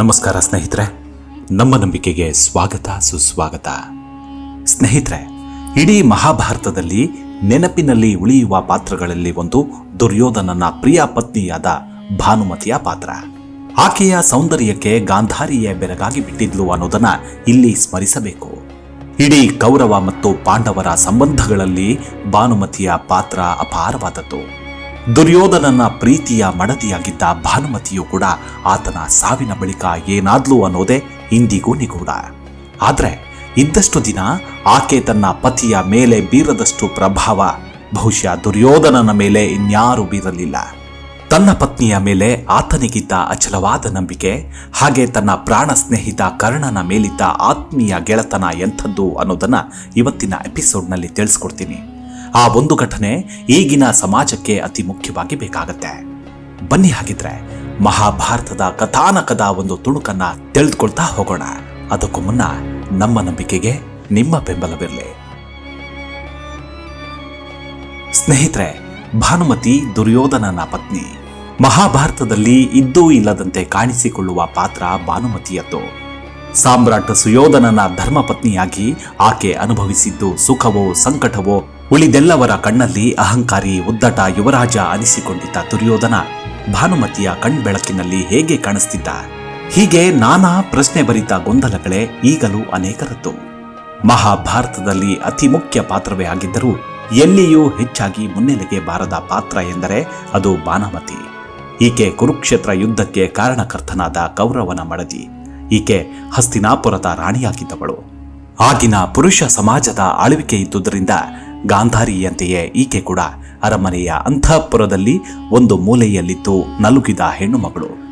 ನಮಸ್ಕಾರ ಸ್ನೇಹಿತರೆ, ನಮ್ಮ ನಂಬಿಕೆಗೆ ಸ್ವಾಗತ, ಸುಸ್ವಾಗತ. ಸ್ನೇಹಿತರೆ, ಇಡೀ ಮಹಾಭಾರತದಲ್ಲಿ ನೆನಪಿನಲ್ಲಿ ಉಳಿಯುವ ಪಾತ್ರಗಳಲ್ಲಿ ಒಂದು ದುರ್ಯೋಧನನ ಪ್ರಿಯ ಪತ್ನಿಯಾದ ಭಾನುಮತಿಯ ಪಾತ್ರ. ಆಕೆಯ ಸೌಂದರ್ಯಕ್ಕೆ ಗಾಂಧಾರಿಯೇ ಬೆರಗಾಗಿ ಬಿಟ್ಟಿದ್ಲು ಅನ್ನೋದನ್ನ ಇಲ್ಲಿ ಸ್ಮರಿಸಬೇಕು. ಇಡೀ ಕೌರವ ಮತ್ತು ಪಾಂಡವರ ಸಂಬಂಧಗಳಲ್ಲಿ ಭಾನುಮತಿಯ ಪಾತ್ರ ಅಪಾರವಾದದ್ದು. ದುರ್ಯೋಧನನ ಪ್ರೀತಿಯ ಮಡದಿಯಾಗಿದ್ದ ಭಾನುಮತಿಯು ಕೂಡ ಆತನ ಸಾವಿನ ಬಳಿಕ ಏನಾದ್ಲು ಅನ್ನೋದೇ ಇಂದಿಗೂ ನಿಗೂಢ. ಆದ್ರೆ ಇದ್ದಷ್ಟು ದಿನ ಆಕೆ ತನ್ನ ಪತಿಯ ಮೇಲೆ ಬೀರದಷ್ಟು ಪ್ರಭಾವ, ಬಹುಶಃ ದುರ್ಯೋಧನನ ಮೇಲೆ ಇನ್ಯಾರೂ ಬೀರಲಿಲ್ಲ. ತನ್ನ ಪತ್ನಿಯ ಮೇಲೆ ಆತನಿಗಿದ್ದ ಅಚಲವಾದ ನಂಬಿಕೆ, ಹಾಗೆ ತನ್ನ ಪ್ರಾಣ ಸ್ನೇಹಿತ ಕರ್ಣನ ಮೇಲಿದ್ದ ಆತ್ಮೀಯ ಗೆಳತನ ಎಂಥದ್ದು ಅನ್ನೋದನ್ನ ಇವತ್ತಿನ ಎಪಿಸೋಡ್ನಲ್ಲಿ ತಿಳಿಸ್ಕೊಡ್ತೀನಿ. ಆ ಒಂದು ಘಟನೆ ಈಗಿನ ಸಮಾಜಕ್ಕೆ ಅತಿ ಮುಖ್ಯವಾಗಿ ಬೇಕಾಗತ್ತೆ. ಬನ್ನಿ ಹಾಗಿದ್ರೆ ಮಹಾಭಾರತದ ಕಥಾನಕದ ಒಂದು ತುಣುಕನ್ನ ತಿಳಿದುಕೊಳ್ತಾ ಹೋಗೋಣ. ಅದಕ್ಕೂ ಮುನ್ನ ನಮ್ಮ ನಂಬಿಕೆಗೆ ನಿಮ್ಮ ಬೆಂಬಲವಿರಲಿ. ಸ್ನೇಹಿತರೆ, ಭಾನುಮತಿ ದುರ್ಯೋಧನನ ಪತ್ನಿ. ಮಹಾಭಾರತದಲ್ಲಿ ಇದ್ದೂ ಇಲ್ಲದಂತೆ ಕಾಣಿಸಿಕೊಳ್ಳುವ ಪಾತ್ರ ಭಾನುಮತಿಯದ್ದು. ಸಾಮ್ರಾಟ ಸುಯೋಧನನ ಧರ್ಮಪತ್ನಿಯಾಗಿ ಆಕೆ ಅನುಭವಿಸಿದ್ದು ಸುಖವೋ ಸಂಕಟವೋ ಉಳಿದೆಲ್ಲವರ ಕಣ್ಣಲ್ಲಿ ಅಹಂಕಾರಿ ಉದ್ದಟ ಯುವರಾಜ ಅನಿಸಿಕೊಂಡಿದ್ದ ದುರ್ಯೋಧನ ಭಾನುಮತಿಯ ಕಣ್ಬೆಳಕಿನಲ್ಲಿ ಹೇಗೆ ಕಾಣಿಸ್ತಿದ್ದ? ಹೀಗೆ ನಾನಾ ಪ್ರಶ್ನೆ ಭರಿತ ಗೊಂದಲಗಳೇ ಈಗಲೂ ಅನೇಕರದ್ದು. ಮಹಾಭಾರತದಲ್ಲಿ ಅತಿ ಮುಖ್ಯ ಪಾತ್ರವೇ ಆಗಿದ್ದರೂ ಎಲ್ಲಿಯೂ ಹೆಚ್ಚಾಗಿ ಮುನ್ನೆಲೆಗೆ ಬಾರದ ಪಾತ್ರ ಎಂದರೆ ಅದು ಬಾನಮತಿ ಈಕೆ ಕುರುಕ್ಷೇತ್ರ ಯುದ್ಧಕ್ಕೆ ಕಾರಣಕರ್ತನಾದ ಕೌರವನ ಮಡದಿ. ಈಕೆ ಹಸ್ತಿನಾಪುರದ ರಾಣಿಯಾಗಿದ್ದವಳು. ಆಗಿನ ಪುರುಷ ಸಮಾಜದ ಆಳ್ವಿಕೆ ಇದ್ದುದರಿಂದ ಗಾಂಧಾರಿಯಂತೆಯೇ ಈಕೆ ಕೂಡ ಅರಮನೆಯ ಅಂತಃಪುರದಲ್ಲಿ ಒಂದು ಮೂಲೆಯಲ್ಲಿದ್ದು ನಲುಗಿದ ಹೆಣ್ಣುಮಗಳು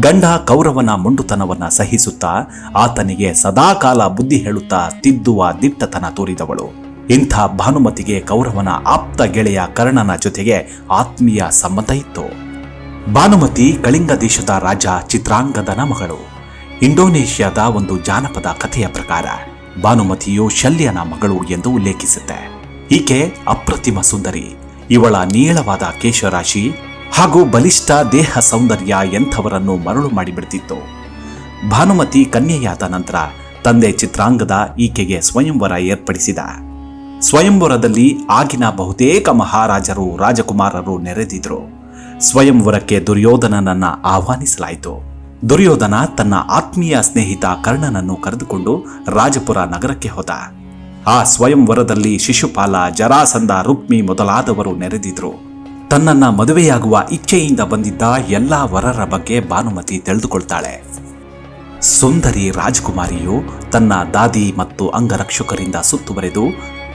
ಗಂಡ ಕೌರವನ ಮುಂಡುತನವನ್ನು ಸಹಿಸುತ್ತಾ ಆತನಿಗೆ ಸದಾಕಾಲ ಬುದ್ಧಿ ಹೇಳುತ್ತಾ ತಿದ್ದುವ ದಿಟ್ಟತನ ತೋರಿದವಳು. ಇಂಥ ಭಾನುಮತಿಗೆ ಕೌರವನ ಆಪ್ತ ಗೆಳೆಯ ಕರ್ಣನ ಜೊತೆಗೆ ಆತ್ಮೀಯ ಸಂಬಂಧ ಇತ್ತು. ಭಾನುಮತಿ ಕಳಿಂಗ ದೇಶದ ರಾಜ ಚಿತ್ರಾಂಗದನ ಮಗಳು. ಇಂಡೋನೇಷ್ಯಾದ ಒಂದು ಜಾನಪದ ಕಥೆಯ ಪ್ರಕಾರ ಭಾನುಮತಿಯು ಶಲ್ಯನ ಮಗಳು ಎಂದು ಉಲ್ಲೇಖಿಸುತ್ತೆ. ಈಕೆ ಅಪ್ರತಿಮ ಸುಂದರಿ. ಇವಳ ನೀಳವಾದ ಕೇಶರಾಶಿ ಹಾಗೂ ಬಲಿಷ್ಠ ದೇಹ ಸೌಂದರ್ಯ ಎಂಥವರನ್ನು ಮರಳು ಮಾಡಿಬಿಡ್ತಿತ್ತು. ಭಾನುಮತಿ ಕನ್ಯೆಯಾದ ನಂತರ ತಂದೆ ಚಿತ್ರಾಂಗದ ಈಕೆಗೆ ಸ್ವಯಂವರ ಏರ್ಪಡಿಸಿದ. ಸ್ವಯಂವರದಲ್ಲಿ ಆಗಿನ ಬಹುತೇಕ ಮಹಾರಾಜರು, ರಾಜಕುಮಾರರು ನೆರೆದಿದ್ರು. ಸ್ವಯಂವರಕ್ಕೆ ದುರ್ಯೋಧನನನ್ನ ಆಹ್ವಾನಿಸಲಾಯಿತು. ದುರ್ಯೋಧನ ತನ್ನ ಆತ್ಮೀಯ ಸ್ನೇಹಿತ ಕರ್ಣನನ್ನು ಕರೆದುಕೊಂಡು ರಾಜಪುರ ನಗರಕ್ಕೆ ಹೋದ. ಆ ಸ್ವಯಂವರದಲ್ಲಿ ಶಿಶುಪಾಲ ಜರಾಸಂಧ ರುಕ್ಮಿ ಮೊದಲಾದವರು ನೆರೆದಿದ್ರು. ತನ್ನನ್ನ ಮದುವೆಯಾಗುವ ಇಚ್ಛೆಯಿಂದ ಬಂದಿದ್ದ ಎಲ್ಲ ವರರ ಬಗ್ಗೆ ಭಾನುಮತಿ ತಿಳಿದುಕೊಳ್ತಾಳೆ. ಸುಂದರಿ ರಾಜಕುಮಾರಿಯು ತನ್ನ ದಾದಿ ಮತ್ತು ಅಂಗರಕ್ಷಕರಿಂದ ಸುತ್ತುವರೆದು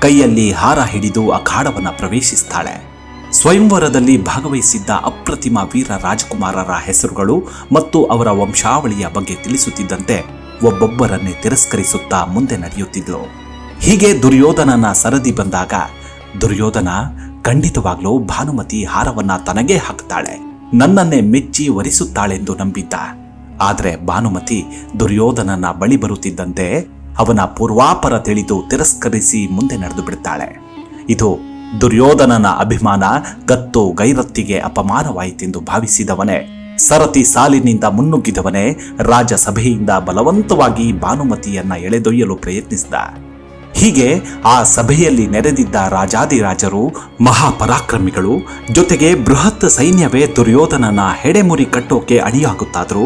ಕೈಯಲ್ಲಿ ಹಾರ ಹಿಡಿದು ಅಖಾಡವನ್ನು ಪ್ರವೇಶಿಸ್ತಾಳೆ. ಸ್ವಯಂವರದಲ್ಲಿ ಭಾಗವಹಿಸಿದ್ದ ಅಪ್ರತಿಮ ವೀರ ರಾಜಕುಮಾರರ ಹೆಸರುಗಳು ಮತ್ತು ಅವರ ವಂಶಾವಳಿಯ ಬಗ್ಗೆ ತಿಳಿಸುತ್ತಿದ್ದಂತೆ ಒಬ್ಬೊಬ್ಬರನ್ನೇ ತಿರಸ್ಕರಿಸುತ್ತಾ ಮುಂದೆ ನಡೆಯುತ್ತಿದ್ಲು. ಹೀಗೆ ದುರ್ಯೋಧನನ ಸರದಿ ಬಂದಾಗ ದುರ್ಯೋಧನ ಖಂಡಿತವಾಗ್ಲೂ ಭಾನುಮತಿ ಹಾರವನ್ನ ತನಗೇ ಹಾಕ್ತಾಳೆ ನನ್ನನ್ನೇ ಮೆಚ್ಚಿ ವರಿಸುತ್ತಾಳೆಂದು ನಂಬಿದ್ದ. ಆದ್ರೆ ಭಾನುಮತಿ ದುರ್ಯೋಧನನ ಬಳಿ ಬರುತ್ತಿದ್ದಂತೆ ಅವನ ಪೂರ್ವಾಪರ ತಿಳಿದು ತಿರಸ್ಕರಿಸಿ ಮುಂದೆ ನಡೆದು ಬಿಡುತ್ತಾಳೆ ಇದು ದುರ್ಯೋಧನನ ಅಭಿಮಾನ ಗತ್ತು ಗೈರತ್ತಿಗೆ ಅಪಮಾನವಾಯಿತೆಂದು ಭಾವಿಸಿದವನೇ, ಸರತಿ ಸಾಲಿನಿಂದ ಮುನ್ನುಗ್ಗಿದವನೇ ರಾಜಸಭೆಯಿಂದ ಬಲವಂತವಾಗಿ ಭಾನುಮತಿಯನ್ನ ಎಳೆದೊಯ್ಯಲು ಪ್ರಯತ್ನಿಸಿದ. ಹೀಗೆ ಆ ಸಭೆಯಲ್ಲಿ ನೆರೆದಿದ್ದ ರಾಜಾದಿರಾಜರು ಮಹಾಪರಾಕ್ರಮಿಗಳು ಜೊತೆಗೆ ಬೃಹತ್ ಸೈನ್ಯವೇ ದುರ್ಯೋಧನನ ಹೆಡೆಮುರಿ ಕಟ್ಟೋಕೆ ಅಣಿಯಾಗುತ್ತಾದರೂ.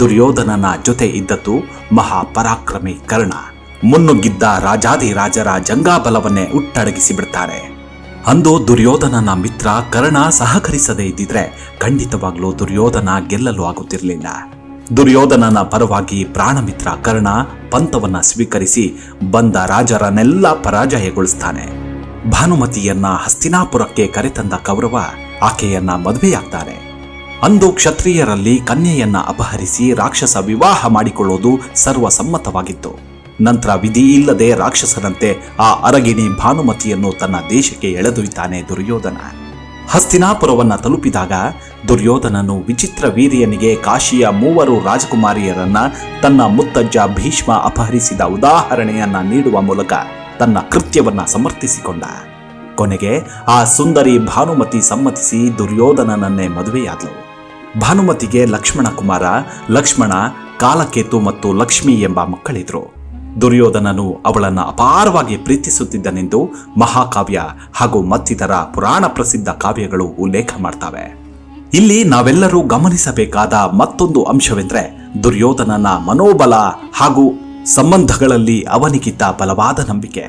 ದುರ್ಯೋಧನನ ಜೊತೆ ಇದ್ದದ್ದು ಮಹಾಪರಾಕ್ರಮಿ ಕರ್ಣ. ಮುನ್ನುಗ್ಗಿದ್ದ ರಾಜಾದಿರಾಜರ ಜಂಗಾಬಲವನ್ನೇ ಉಟ್ಟಡಗಿಸಿ ಬಿಡ್ತಾರೆ ಅಂದು ದುರ್ಯೋಧನನ ಮಿತ್ರ ಕರ್ಣ ಸಹಕರಿಸದೇ ಇದ್ದಿದ್ರೆ ಖಂಡಿತವಾಗ್ಲೂ ದುರ್ಯೋಧನ ಗೆಲ್ಲಲು ಆಗುತ್ತಿರಲಿಲ್ಲ. ದುರ್ಯೋಧನನ ಪರವಾಗಿ ಪ್ರಾಣಮಿತ್ರ ಕರ್ಣ ಪಂಥವನ್ನ ಸ್ವೀಕರಿಸಿ ಬಂದ ರಾಜರನ್ನೆಲ್ಲ ಪರಾಜಯಗೊಳಿಸ್ತಾನೆ. ಭಾನುಮತಿಯನ್ನ ಹಸ್ತಿನಾಪುರಕ್ಕೆ ಕರೆತಂದ ಕೌರವ ಆಕೆಯನ್ನ ಮದುವೆಯಾಗ್ತಾನೆ. ಅಂದು ಕ್ಷತ್ರಿಯರಲ್ಲಿ ಕನ್ಯೆಯನ್ನ ಅಪಹರಿಸಿ ರಾಕ್ಷಸ ವಿವಾಹ ಮಾಡಿಕೊಳ್ಳೋದು ಸರ್ವಸಮ್ಮತವಾಗಿತ್ತು. ನಂತರ ವಿಧಿ ಇಲ್ಲದೆ ರಾಕ್ಷಸನಂತೆ ಆ ಅರಗಿಣಿ ಭಾನುಮತಿಯನ್ನು ತನ್ನ ದೇಶಕ್ಕೆ ಎಳೆದೊಯ್ತಾನೆ ದುರ್ಯೋಧನ. ಹಸ್ತಿನಾಪುರವನ್ನ ತಲುಪಿದಾಗ ದುರ್ಯೋಧನನು ವಿಚಿತ್ರ ವೀರ್ಯನಿಗೆ ಕಾಶಿಯ ಮೂವರು ರಾಜಕುಮಾರಿಯರನ್ನ ತನ್ನ ಮುತ್ತಜ್ಜ ಭೀಷ್ಮ ಅಪಹರಿಸಿದ ಉದಾಹರಣೆಯನ್ನ ನೀಡುವ ಮೂಲಕ ತನ್ನ ಕೃತ್ಯವನ್ನ ಸಮರ್ಥಿಸಿಕೊಂಡ. ಕೊನೆಗೆ ಆ ಸುಂದರಿ ಭಾನುಮತಿ ಸಮ್ಮತಿಸಿ ದುರ್ಯೋಧನನನ್ನೇ ಮದುವೆಯಾದಳು. ಭಾನುಮತಿಗೆ ಲಕ್ಷ್ಮಣ ಕುಮಾರ ಲಕ್ಷ್ಮಣ, ಕಾಲಕೇತು ಮತ್ತು ಲಕ್ಷ್ಮಿ ಎಂಬ ಮಕ್ಕಳಿದ್ರು. ದುರ್ಯೋಧನನು ಅವಳನ್ನು ಅಪಾರವಾಗಿ ಪ್ರೀತಿಸುತ್ತಿದ್ದನೆಂದು ಮಹಾಕಾವ್ಯ ಹಾಗೂ ಮತ್ತಿತರ ಪುರಾಣ ಪ್ರಸಿದ್ಧ ಕಾವ್ಯಗಳು ಉಲ್ಲೇಖ ಮಾಡ್ತವೆ. ಇಲ್ಲಿ ನಾವೆಲ್ಲರೂ ಗಮನಿಸಬೇಕಾದ ಮತ್ತೊಂದು ಅಂಶವೆಂದರೆ ದುರ್ಯೋಧನನ ಮನೋಬಲ ಹಾಗೂ ಸಂಬಂಧಗಳಲ್ಲಿ ಅವನಿಗಿದ್ದ ಬಲವಾದ ನಂಬಿಕೆ.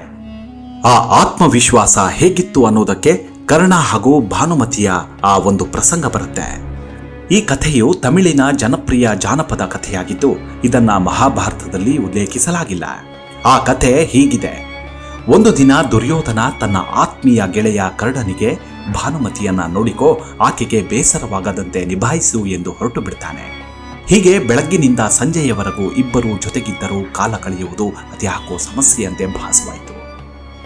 ಆ ಆತ್ಮವಿಶ್ವಾಸ ಹೇಗಿತ್ತು ಅನ್ನೋದಕ್ಕೆ ಕರ್ಣ ಹಾಗೂ ಭಾನುಮತಿಯ ಆ ಒಂದು ಪ್ರಸಂಗ ಬರುತ್ತೆ. ಈ ಕಥೆಯು ತಮಿಳಿನ ಜನಪ್ರಿಯ ಜಾನಪದ ಕಥೆಯಾಗಿದ್ದು, ಇದನ್ನ ಮಹಾಭಾರತದಲ್ಲಿ ಉಲ್ಲೇಖಿಸಲಾಗಿಲ್ಲ. ಆ ಕಥೆ ಹೀಗಿದೆ. ಒಂದು ದಿನ ದುರ್ಯೋಧನ ತನ್ನ ಆತ್ಮೀಯ ಗೆಳೆಯ ಕರ್ಣನಿಗೆ ಭಾನುಮತಿಯನ್ನ ನೋಡಿಕೋ ಆಕೆಗೆ ಬೇಸರವಾಗದಂತೆ ನಿಭಾಯಿಸು ಎಂದು ಹೊರಟು ಬಿಡ್ತಾನೆ. ಹೀಗೆ ಬೆಳಗ್ಗಿನಿಂದ ಸಂಜೆಯವರೆಗೂ ಇಬ್ಬರು ಜೊತೆಗಿದ್ದರೂ ಕಾಲ ಕಳೆಯುವುದು ಅದ್ಯಾಕೋ ಸಮಸ್ಯೆಯಂತೆ ಭಾಸವಾಯಿತು.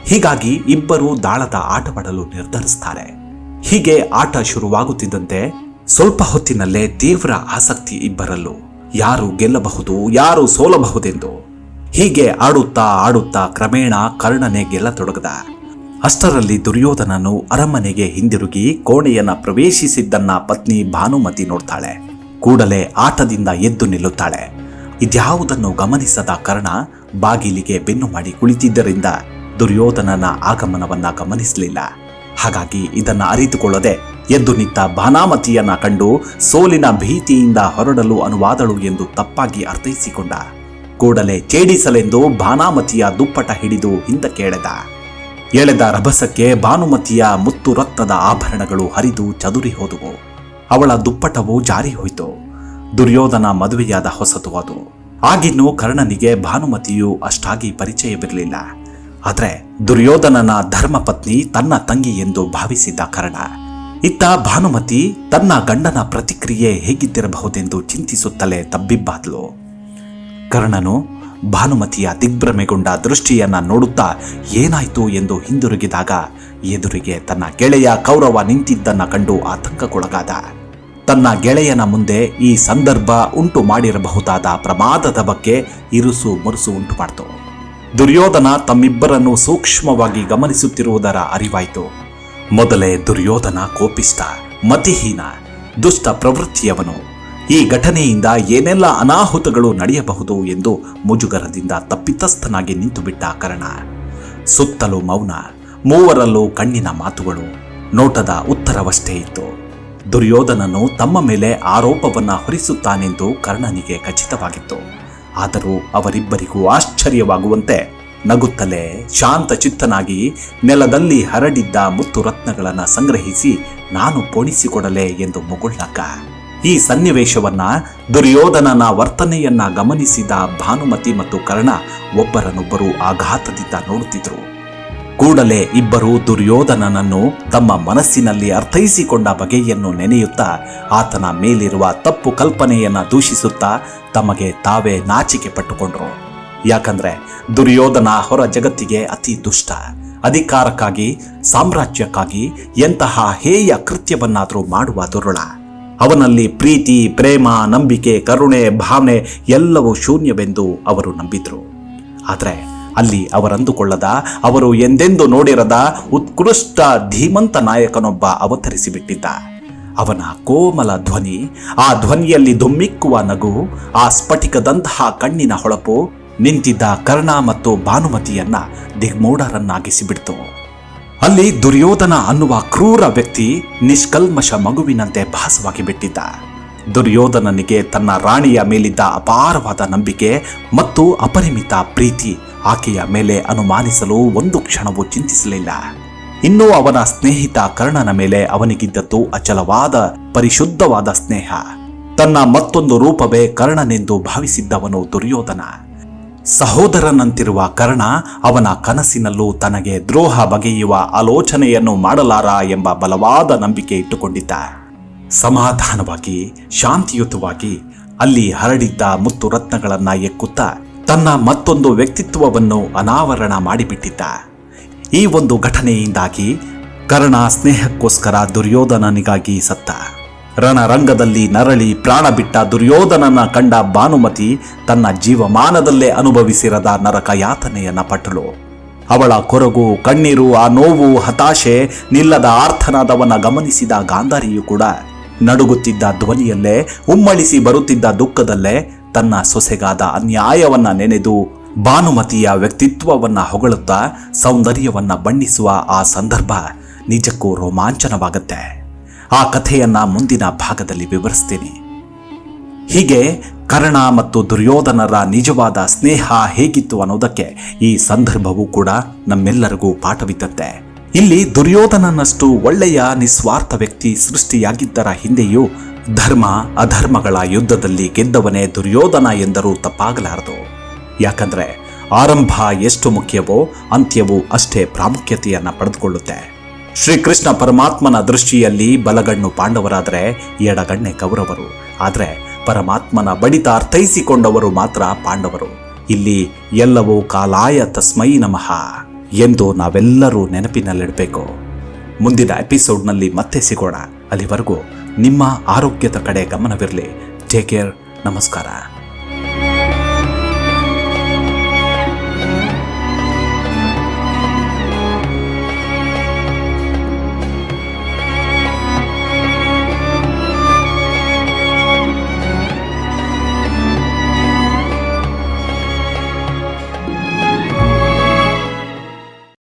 ಹೀಗಾಗಿ ಇಬ್ಬರು ದಾಳದ ಆಟವಾಡಲು ನಿರ್ಧರಿಸ್ತಾರೆ. ಹೀಗೆ ಆಟ ಶುರುವಾಗುತ್ತಿದ್ದಂತೆ ಸ್ವಲ್ಪ ಹೊತ್ತಿನಲ್ಲೇ ತೀವ್ರ ಆಸಕ್ತಿ ಇಬ್ಬರಲ್ಲೂ ಯಾರು ಗೆಲ್ಲಬಹುದು, ಯಾರು ಸೋಲಬಹುದೆಂದು ಹೀಗೆ ಆಡುತ್ತಾ ಆಡುತ್ತಾ ಕ್ರಮೇಣ ಕರ್ಣನೆ ಗೆಲ್ಲತೊಡಗದ. ಅಷ್ಟರಲ್ಲಿ ದುರ್ಯೋಧನನು ಅರಮನೆಗೆ ಹಿಂದಿರುಗಿ ಕೋಣೆಯನ್ನ ಪ್ರವೇಶಿಸಿದ್ದನ್ನ ಪತ್ನಿ ಭಾನುಮತಿ ನೋಡ್ತಾಳೆ. ಕೂಡಲೇ ಆಟದಿಂದ ಎದ್ದು ನಿಲ್ಲುತ್ತಾಳೆ. ಇದ್ಯಾವುದನ್ನು ಗಮನಿಸದ ಕರ್ಣ ಬಾಗಿಲಿಗೆ ಬೆನ್ನು ಮಾಡಿ ಕುಳಿತಿದ್ದರಿಂದ ದುರ್ಯೋಧನನ ಆಗಮನವನ್ನ ಗಮನಿಸಲಿಲ್ಲ. ಹಾಗಾಗಿ ಇದನ್ನ ಅರಿತುಕೊಳ್ಳದೆ ಎದ್ದು ನಿಂತ ಭಾನಾಮತಿಯನ್ನ ಕಂಡು ಸೋಲಿನ ಭೀತಿಯಿಂದ ಹೊರಡಲು ಅನುವಾದಳು ಎಂದು ತಪ್ಪಾಗಿ ಅರ್ಥೈಸಿಕೊಂಡ. ಕೂಡಲೇ ಛೇಡಿಸಲೆಂದು ಭಾನಾಮತಿಯ ದುಪ್ಪಟ ಹಿಡಿದು ಹಿಂದಕ್ಕೆ ಎಳೆದ ಎಳೆದ ರಭಸಕ್ಕೆ ಭಾನುಮತಿಯ ಮುತ್ತು ರಕ್ತದ ಆಭರಣಗಳು ಹರಿದು ಚದುರಿ ಹೋದವು. ಅವಳ ದುಪ್ಪಟವು ಜಾರಿ ಹೋಯಿತು. ದುರ್ಯೋಧನ ಮದುವೆಯಾದ ಹೊಸತು ಅದು. ಆಗಿನ್ನೂ ಕರ್ಣನಿಗೆ ಭಾನುಮತಿಯು ಅಷ್ಟಾಗಿ ಪರಿಚಯವಿರಲಿಲ್ಲ. ಆದರೆ ದುರ್ಯೋಧನನ ಧರ್ಮಪತ್ನಿ ತನ್ನ ತಂಗಿ ಎಂದು ಭಾವಿಸಿದ್ದ ಕರ್ಣ. ಇತ್ತ ಭಾನುಮತಿ ತನ್ನ ಗಂಡನ ಪ್ರತಿಕ್ರಿಯೆ ಹೇಗಿದ್ದಿರಬಹುದೆಂದು ಚಿಂತಿಸುತ್ತಲೇ ತಬ್ಬಿಬ್ಬಾದ್ಲು. ಕರ್ಣನು ಭಾನುಮತಿಯ ದಿಗ್ಭ್ರಮೆಗೊಂಡ ದೃಷ್ಟಿಯನ್ನ ನೋಡುತ್ತಾ ಏನಾಯ್ತು ಎಂದು ಹಿಂದಿರುಗಿದಾಗ ಎದುರಿಗೆ ತನ್ನ ಗೆಳೆಯ ಕೌರವ ನಿಂತಿದ್ದನ್ನ ಕಂಡು ಆತಂಕಕ್ಕೊಳಗಾದ. ತನ್ನ ಗೆಳೆಯನ ಮುಂದೆ ಈ ಸಂದರ್ಭ ಉಂಟು ಮಾಡಿರಬಹುದಾದ ಪ್ರಮಾದದ ಬಗ್ಗೆ ಇರುಸು ಮುರುಸು ಉಂಟು ಮಾಡಿತು. ದುರ್ಯೋಧನ ತಮ್ಮಿಬ್ಬರನ್ನು ಸೂಕ್ಷ್ಮವಾಗಿ ಗಮನಿಸುತ್ತಿರುವುದರ ಅರಿವಾಯಿತು. ಮೊದಲೇ ದುರ್ಯೋಧನ ಕೋಪಿಸ್ತ ಮತಿಹೀನ ದುಷ್ಟ ಪ್ರವೃತ್ತಿಯವನು ಈ ಘಟನೆಯಿಂದ ಏನೆಲ್ಲ ಅನಾಹುತಗಳು ನಡೆಯಬಹುದು ಎಂದು ಮುಜುಗರದಿಂದ ತಪ್ಪಿತಸ್ಥನಾಗಿ ನಿಂತುಬಿಟ್ಟ ಕರ್ಣ. ಸುತ್ತಲೂ ಮೌನ, ಮೂವರಲ್ಲೂ ಕಣ್ಣಿನ ಮಾತುಗಳು, ನೋಟದ ಉತ್ತರವಷ್ಟೇ ಇತ್ತು. ದುರ್ಯೋಧನನು ತಮ್ಮ ಮೇಲೆ ಆರೋಪವನ್ನು ಹೊರಿಸುತ್ತಾನೆಂದು ಕರ್ಣನಿಗೆ ಖಚಿತವಾಗಿತ್ತು. ಆದರೂ ಅವರಿಬ್ಬರಿಗೂ ಆಶ್ಚರ್ಯವಾಗುವಂತೆ ನಗುತ್ತಲೇ ಶಾಂತ ಚಿತ್ತನಾಗಿ ನೆಲದಲ್ಲಿ ಹರಡಿದ್ದ ಮುತ್ತು ರತ್ನಗಳನ್ನು ಸಂಗ್ರಹಿಸಿ ನಾನು ಪೋಣಿಸಿಕೊಡಲೆ ಎಂದು ಮುಗುಳ್ನಕ್ಕ. ಈ ಸನ್ನಿವೇಶವನ್ನ ದುರ್ಯೋಧನನ ವರ್ತನೆಯನ್ನ ಗಮನಿಸಿದ ಭಾನುಮತಿ ಮತ್ತು ಕರ್ಣ ಒಬ್ಬರನ್ನೊಬ್ಬರು ಆಘಾತದಿಂದ ನೋಡುತ್ತಿದ್ದರು. ಕೂಡಲೇ ಇಬ್ಬರು ದುರ್ಯೋಧನನನ್ನು ತಮ್ಮ ಮನಸ್ಸಿನಲ್ಲಿ ಅರ್ಥೈಸಿಕೊಂಡ ಬಗೆಯನ್ನು ನೆನೆಯುತ್ತಾ ಆತನ ಮೇಲಿರುವ ತಪ್ಪು ಕಲ್ಪನೆಯನ್ನ ದೂಷಿಸುತ್ತಾ ತಮಗೆ ತಾವೇ ನಾಚಿಕೆ ಪಟ್ಟುಕೊಂಡ್ರು. ಯಾಕಂದ್ರೆ ದುರ್ಯೋಧನ ಹೊರ ಜಗತ್ತಿಗೆ ಅತಿ ದುಷ್ಟ. ಅಧಿಕಾರಕ್ಕಾಗಿ, ಸಾಮ್ರಾಜ್ಯಕ್ಕಾಗಿ ಎಂತಹ ಹೇಯ ಕೃತ್ಯವನ್ನಾದರೂ ಮಾಡುವ ದುರುಳ ಅವನಲ್ಲಿ ಪ್ರೀತಿ, ಪ್ರೇಮ, ನಂಬಿಕೆ, ಕರುಣೆ, ಭಾವನೆ ಎಲ್ಲವೂ ಶೂನ್ಯವೆಂದು ಅವರು ನಂಬಿದ್ರು. ಆದರೆ ಅಲ್ಲಿ ಅವರಂದುಕೊಳ್ಳದ, ಅವರು ಎಂದೆಂದು ನೋಡಿರದ ಉತ್ಕೃಷ್ಟ, ಧೀಮಂತ ನಾಯಕನೊಬ್ಬ ಅವತರಿಸಿಬಿಟ್ಟಿದ್ದ. ಅವನ ಕೋಮಲ ಧ್ವನಿ, ಆ ಧ್ವನಿಯಲ್ಲಿ ಧುಮ್ಮಿಕ್ಕುವ ನಗು, ಆ ಸ್ಫಟಿಕದಂತಹ ಕಣ್ಣಿನ ಹೊಳಪು ನಿಂತಿದ್ದ ಕರ್ಣ ಮತ್ತು ಭಾನುಮತಿಯನ್ನ ದಿಗ್ಮೂಢರನ್ನಾಗಿಸಿಬಿಡ್ತು ಅಲ್ಲಿ ದುರ್ಯೋಧನ ಅನ್ನುವ ಕ್ರೂರ ವ್ಯಕ್ತಿ ನಿಷ್ಕಲ್ಮಶ ಮಗುವಿನಂತೆ ಭಾಸವಾಗಿ ಬಿಟ್ಟಿದ್ದ. ದುರ್ಯೋಧನನಿಗೆ ತನ್ನ ರಾಣಿಯ ಮೇಲಿದ್ದ ಅಪಾರವಾದ ನಂಬಿಕೆ ಮತ್ತು ಅಪರಿಮಿತ ಪ್ರೀತಿ ಆಕೆಯ ಮೇಲೆ ಅನುಮಾನಿಸಲು ಒಂದು ಕ್ಷಣವೂ ಚಿಂತಿಸಲಿಲ್ಲ. ಇನ್ನು ಅವನ ಸ್ನೇಹಿತ ಕರ್ಣನ ಮೇಲೆ ಅವನಿಗಿದ್ದದ್ದು ಅಚಲವಾದ, ಪರಿಶುದ್ಧವಾದ ಸ್ನೇಹ. ತನ್ನ ಮತ್ತೊಂದು ರೂಪವೇ ಕರ್ಣನೆಂದು ಭಾವಿಸಿದ್ದವನು ದುರ್ಯೋಧನ. ಸಹೋದರನಂತಿರುವ ಕರ್ಣ ಅವನ ಕನಸಿನಲ್ಲೂ ತನಗೆ ದ್ರೋಹ ಬಗೆಯುವ ಆಲೋಚನೆಯನ್ನು ಮಾಡಲಾರ ಎಂಬ ಬಲವಾದ ನಂಬಿಕೆ ಇಟ್ಟುಕೊಂಡಿದ್ದ. ಸಮಾಧಾನವಾಗಿ, ಶಾಂತಿಯುತವಾಗಿ ಅಲ್ಲಿ ಹರಡಿದ್ದ ಮುತ್ತು ರತ್ನಗಳನ್ನು ಎಕ್ಕುತ್ತಾ ತನ್ನ ಮತ್ತೊಂದು ವ್ಯಕ್ತಿತ್ವವನ್ನು ಅನಾವರಣ ಮಾಡಿಬಿಟ್ಟಿದ್ದ. ಈ ಒಂದು ಘಟನೆಯಿಂದಾಗಿ ಕರ್ಣ ಸ್ನೇಹಕ್ಕೋಸ್ಕರ ದುರ್ಯೋಧನನಿಗಾಗಿ ಸತ್ತ. ರಣರಂಗದಲ್ಲಿ ನರಳಿ ಪ್ರಾಣ ಬಿಟ್ಟ ದುರ್ಯೋಧನನ ಕಂಡ ಭಾನುಮತಿ ತನ್ನ ಜೀವಮಾನದಲ್ಲೇ ಅನುಭವಿಸಿರದ ನರಕ ಯಾತನೆಯನ್ನ ಪಟ್ಟಳು. ಅವಳ ಕೊರಗು, ಕಣ್ಣೀರು, ಆ ನೋವು, ಹತಾಶೆ ನಿಲ್ಲದ ಆರ್ಥನಾದವನ ಗಮನಿಸಿದ ಗಾಂಧಾರಿಯು ಕೂಡ ನಡುಗುತ್ತಿದ್ದ ಧ್ವನಿಯಲ್ಲೇ, ಉಮ್ಮಳಿಸಿ ಬರುತ್ತಿದ್ದ ದುಃಖದಲ್ಲೇ ತನ್ನ ಸೊಸೆಗಾದ ಅನ್ಯಾಯವನ್ನ ನೆನೆದು ಭಾನುಮತಿಯ ವ್ಯಕ್ತಿತ್ವವನ್ನ ಹೊಗಳುತ್ತಾ ಸೌಂದರ್ಯವನ್ನ ಬಣ್ಣಿಸುವ ಆ ಸಂದರ್ಭ ನಿಜಕ್ಕೂ ರೋಮಾಂಚನವಾಗುತ್ತೆ. ಆ ಕಥೆಯನ್ನು ಮುಂದಿನ ಭಾಗದಲ್ಲಿ ವಿವರಿಸ್ತೀನಿ. ಹೀಗೆ ಕರ್ಣ ಮತ್ತು ದುರ್ಯೋಧನರ ನಿಜವಾದ ಸ್ನೇಹ ಹೇಗಿತ್ತು ಅನ್ನೋದಕ್ಕೆ ಈ ಸಂದರ್ಭವೂ ಕೂಡ ನಮ್ಮೆಲ್ಲರಿಗೂ ಪಾಠವಿದ್ದಂತೆ. ಇಲ್ಲಿ ದುರ್ಯೋಧನನಷ್ಟು ಒಳ್ಳೆಯ ನಿಸ್ವಾರ್ಥ ವ್ಯಕ್ತಿ ಸೃಷ್ಟಿಯಾಗಿದ್ದರ ಹಿಂದೆಯೂ ಧರ್ಮ, ಅಧರ್ಮಗಳ ಯುದ್ಧದಲ್ಲಿ ಗೆದ್ದವನೇ ದುರ್ಯೋಧನ ಎಂದರೂ ತಪ್ಪಾಗಲಾರದು. ಯಾಕಂದ್ರೆ ಆರಂಭ ಎಷ್ಟು ಮುಖ್ಯವೋ ಅಂತ್ಯವೂ ಅಷ್ಟೇ ಪ್ರಾಮುಖ್ಯತೆಯನ್ನು ಪಡೆದುಕೊಳ್ಳುತ್ತೆ. ಶ್ರೀಕೃಷ್ಣ ಪರಮಾತ್ಮನ ದೃಷ್ಟಿಯಲ್ಲಿ ಬಲಗಣ್ಣು ಪಾಂಡವರಾದರೆ ಎಡಗಣ್ಣೆ ಕೌರವರು. ಆದರೆ ಪರಮಾತ್ಮನ ಬಡಿತ ಅರ್ಥೈಸಿಕೊಂಡವರು ಮಾತ್ರ ಪಾಂಡವರು. ಇಲ್ಲಿ ಎಲ್ಲವೂ ಕಾಲಾಯ ತಸ್ಮೈ ನಮಃ ಎಂದು ನಾವೆಲ್ಲರೂ ನೆನಪಿನಲ್ಲಿಡಬೇಕು. ಮುಂದಿನ ಎಪಿಸೋಡ್ನಲ್ಲಿ ಮತ್ತೆ ಸಿಗೋಣ. ಅಲ್ಲಿವರೆಗೂ ನಿಮ್ಮ ಆರೋಗ್ಯದ ಕಡೆ ಗಮನವಿರಲಿ. Take care. ನಮಸ್ಕಾರ.